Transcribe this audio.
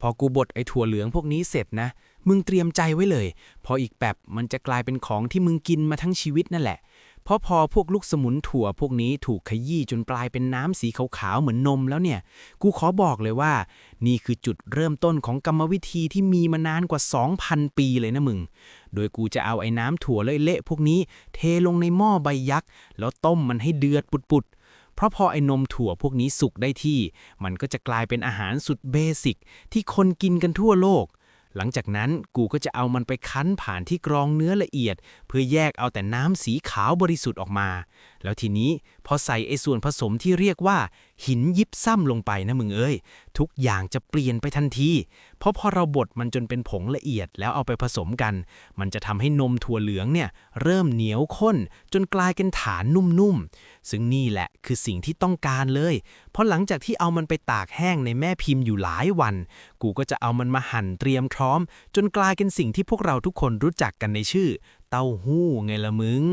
พอกูบดไอ้ถั่วเหลืองพวกนี้เสร็จนะ มึงเตรียมใจไว้เลย พออีกแป๊บมันจะกลายเป็นของที่มึงกินมาทั้งชีวิตนั่นแหละ เพราะพอพวกลูกสมุนถั่วพวกนี้ถูกขยี้จนกลายเป็นน้ำสีขาวๆเหมือนนมแล้วเนี่ย กูขอบอกเลยว่า นี่คือจุดเริ่มต้นของกรรมวิธีที่มีมานานกว่า 2,000 ปีเลยนะมึง โดยกูจะเอาไอ้น้ำถั่วเละๆพวกนี้ เทลงในหม้อใบยักษ์แล้วต้มมันให้เดือดปุดๆ เพราะพอไอ้นมถั่วพวกนี้สุกได้ที่ มันก็จะกลายเป็นอาหารสุดเบสิก ที่คนกินกันทั่วโลก หลังจากนั้นกูก็จะเอามันไปคั้นผ่านที่กรองเนื้อละเอียด เพื่อแยกเอาแต่น้ำสีขาวบริสุทธิ์ออกมา แล้วทีนี้พอใส่ไอ้ส่วนผสมที่เรียกว่า หินยิบซ้ำลงไปนะมึงเอ้ย ทุกอย่างจะเปลี่ยนไปทันที เพราะพอเราบดมันจนเป็นผงละเอียดแล้วเอาไปผสมกัน มันจะทำให้นมถั่วเหลืองเนี่ย เริ่มเหนียวข้น จนกลายเป็นฐานนุ่มๆ ซึ่งนี่แหละคือสิ่งที่ต้องการเลย เพราะหลังจากที่เอามันไปตากแห้งในแม่พิมพ์อยู่หลายวัน กูก็จะเอามันมาหั่นเตรียมพร้อม จนกลายเป็นสิ่งที่พวกเราทุกคนรู้จักกันในชื่อ เต้าหู้ไงละมึง